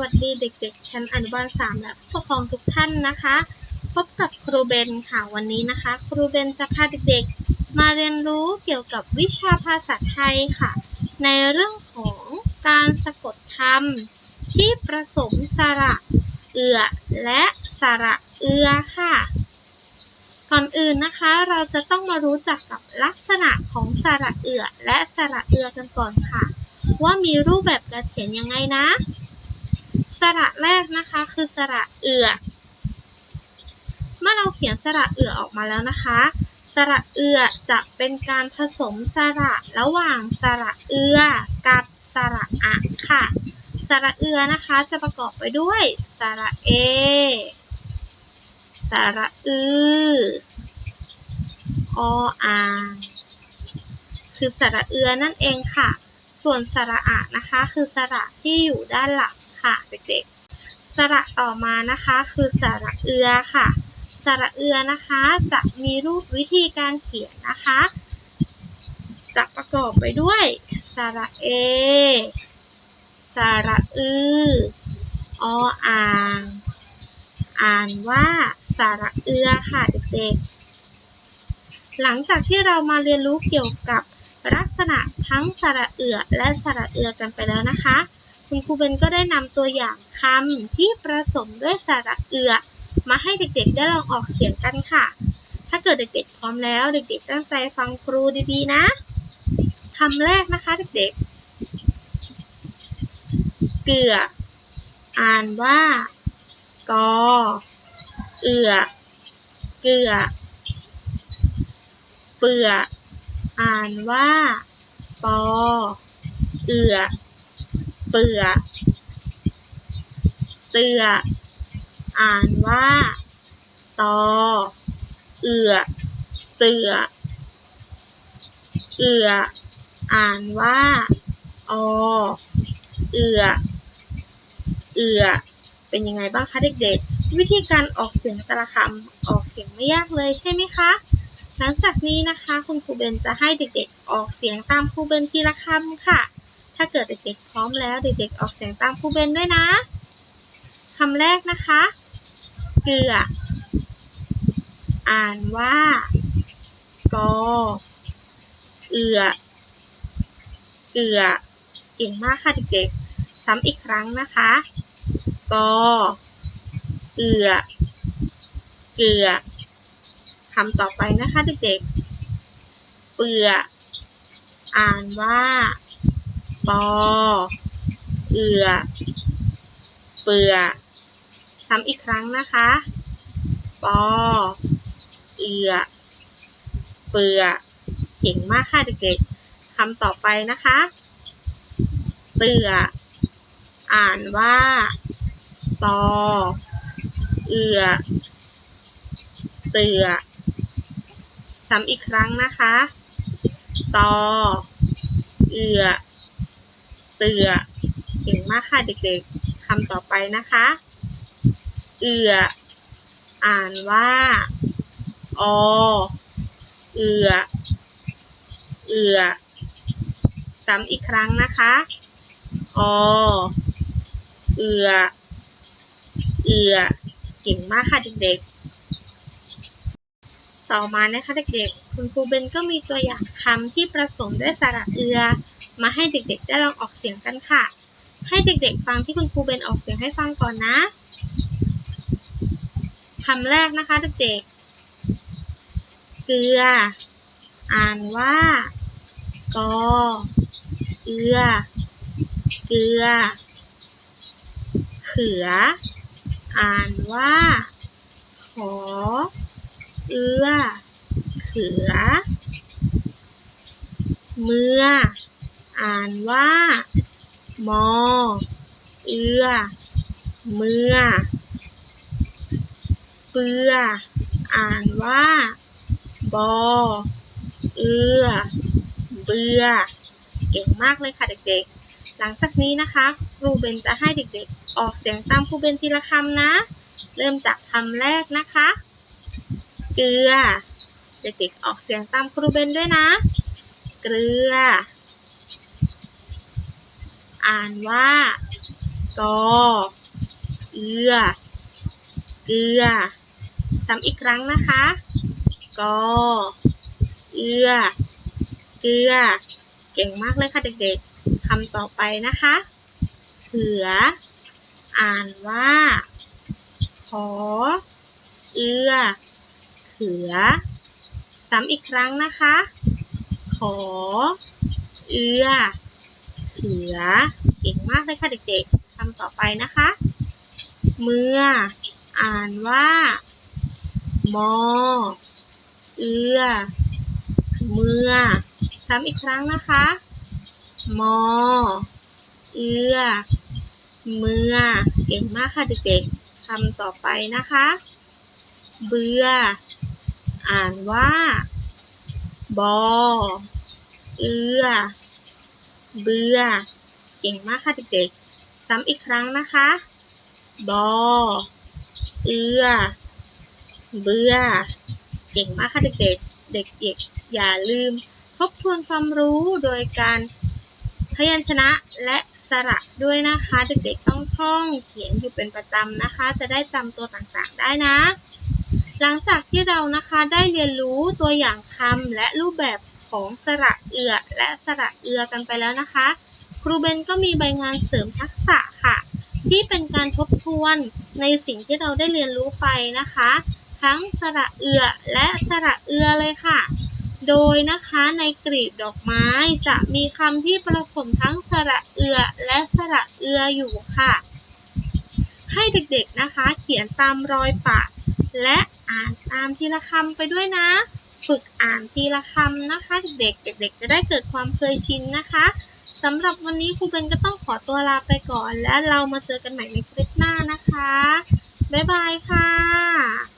วัสดีเด็กๆชั้นอนุบาลสามและผู้ปกครองทุกท่านนะคะ พบกับครูเบนค่ะวันนี้นะคะ ครูเบนจะพาเด็กๆ มาเรียนรู้เกี่ยวกับวิชาภาษาไทยค่ะ ในเรื่องของการสะกดคำที่ประสมสระเอือและสระเอือค่ะ ก่อนอื่นนะคะเราจะต้องมารู้จักกับลักษณะของสระเอือและสระเอือกันก่อนค่ะ ว่ามีรูปแบบการเขียนยังไงนะ ระแรกนะคะ คือสระเอือเมื่อเราเขียนสระเอือออกมาแล้วนะคะ สระเอือจะเป็นการผสมสระระหว่างสระเอือกับสระอะค่ะ สระเอือนะคะจะประกอบไปด้วย สระเอ สระอือออ่างคือสระเอือนั่นเองค่ะ ส่วนสระอะนะคะ คือสระที่อยู่ด้านหลัง ค่ะเด็กๆ สระต่อมานะคะคือสระเอือค่ะ สระเอือนะคะจะมีรูปวิธีการเขียนนะคะจะประกอบไปด้วย สระเอ สระอือออ่าง อ่านว่าสระเอือค่ะเด็กๆ หลังจากที่เรามาเรียนรู้เกี่ยวกับลักษณะทั้งสระเอือและสระเอือกันไปแล้วนะคะ คุณครูเบนก็ได้นำตัวอย่างคำที่ผสมด้วยสระเอือ มาให้เด็กๆได้ลองออกเสียงกันค่ะ ถ้าเกิดเด็กๆพร้อมแล้วเด็กๆ ตั้งใจฟังครูดีๆนะคำแรกนะคะเด็กๆ เกลือ อ่านว่ากอเอือ เกลือ เปือ อ่านว่าปอเอือ เปือเตือ อ่านว่าตอ เอือ เตือ เอือ อ่านว่าอเอือ เอือ เป็นยังไงบ้างคะเด็กๆ วิธีการออกเสียงแต่ละคำออกเสียงไม่ยากเลยใช่ไหมคะ หลังจากนี้นะคะ คุณครูเบนจะให้เด็กๆ ออกเสียงตามครูเบนทีละคำค่ะ ถ้าเกิดเด็กๆพร้อมแล้วเด็กๆออกเสียงตามครูเบนด้วยนะคำแรกนะคะ เกลือ อ่านว่ากอเอือเกลือเก่งมากค่ะเด็กๆ ซ้ำอีกครั้งนะคะ กอเอือเกลือคำต่อไปนะคะเด็กๆ เปือ อ่านว่า ปอ เอือ เปือซ้ำอีกครั้งนะคะ ปอ เอือ เปือเก่งมากค่ะเด็กๆคำต่อไปนะคะ เตือ อ่านว่าตอ เอือ เตือซ้ำอีกครั้งนะคะ ตอ เอือ เตือเก่งมากค่ะเด็กๆคำต่อไปนะคะ เอือ อ่านว่าอเอือ เอือซ้ำอีกครั้งนะคะอเอือ เอือ เก่งมากค่ะเด็กๆ ต่อมานะคะเด็กๆ คุณครูเบนก็มีตัวอย่างคำที่ผสมด้วยสระเอือ มาให้เด็กๆ ได้ลองออกเสียงกันค่ะ ให้เด็กๆ ฟังที่คุณครูเบนออกเสียงให้ฟังก่อนนะคำแรกนะคะเด็กๆ เกลือ อ่านว่ากอเอือ เกลือ เขือ อ่านว่าขอ เอือ เขือ เมื่อ อ่านว่า มอ เอือ เมื่อ เปื่ออ่านว่า บอ เอือ เบื่อเก่งมากเลยค่ะเด็กๆ หลังจากนี้นะคะ ครูเบนจะให้เด็กๆ ออกเสียงตามครูเบนทีละคำนะ เริ่มจากคำแรกนะคะ เกลือ เด็กๆออกเสียงตามครูเบนด้วยนะ เกลือ อ่านว่ากอเอือเอือซ้ำอีกครั้งนะคะ กอ เอือเอือ เก่งมากเลยค่ะเด็กๆคำต่อไปนะคะเขือ อ่านว่า ขอ เอือ เขือ ซ้ำอีกครั้งนะคะ ขอ เอือเขือ เก่งมากเลยค่ะเด็กๆคำต่อไปนะคะ เมื่อ อ่านว่า มอ เอือ เมื่อ ซ้ำอีกครั้งนะคะ มอ เอือ เมื่อ เก่งมากค่ะเด็กๆคำต่อไปนะคะ เบื่อ อ่านว่า บอ เอือ เบือ เก่งมากค่ะเด็กๆ ซ้ำอีกครั้งนะคะ บอ เอือ เบือ เก่งมากค่ะเด็กๆ เด็กๆ อย่าลืมทบทวนความรู้โดยการพยัญชนะและสระด้วยนะคะ เด็กๆต้องท่องเขียนอยู่เป็นประจำนะคะ จะได้จำตัวต่างๆได้นะ หลังจากที่เรานะคะได้เรียนรู้ตัวอย่างคำและรูปแบบของสระเอือและสระเอือกันไปแล้วนะคะ ครูเบนก็มีใบงานเสริมทักษะค่ะ ที่เป็นการทบทวนในสิ่งที่เราได้เรียนรู้ไปนะคะ ทั้งสระเอือและสระเอือเลยค่ะ โดยนะคะในกลีบดอกไม้จะมีคำที่ผสมทั้งสระเอือและสระเอืออยู่ค่ะ ให้เด็กๆนะคะ เขียนตามรอยปะ และอ่านตามทีละคำไปด้วยนะ ฝึกอ่านทีละคำนะคะเด็กๆเด็กๆจะได้เกิดความเคยชินนะคะสำหรับวันนี้ครูเบนก็ต้องขอตัวลาไปก่อน และเรามาเจอกันใหม่ในคลิปหน้านะคะ บ๊ายบายค่ะ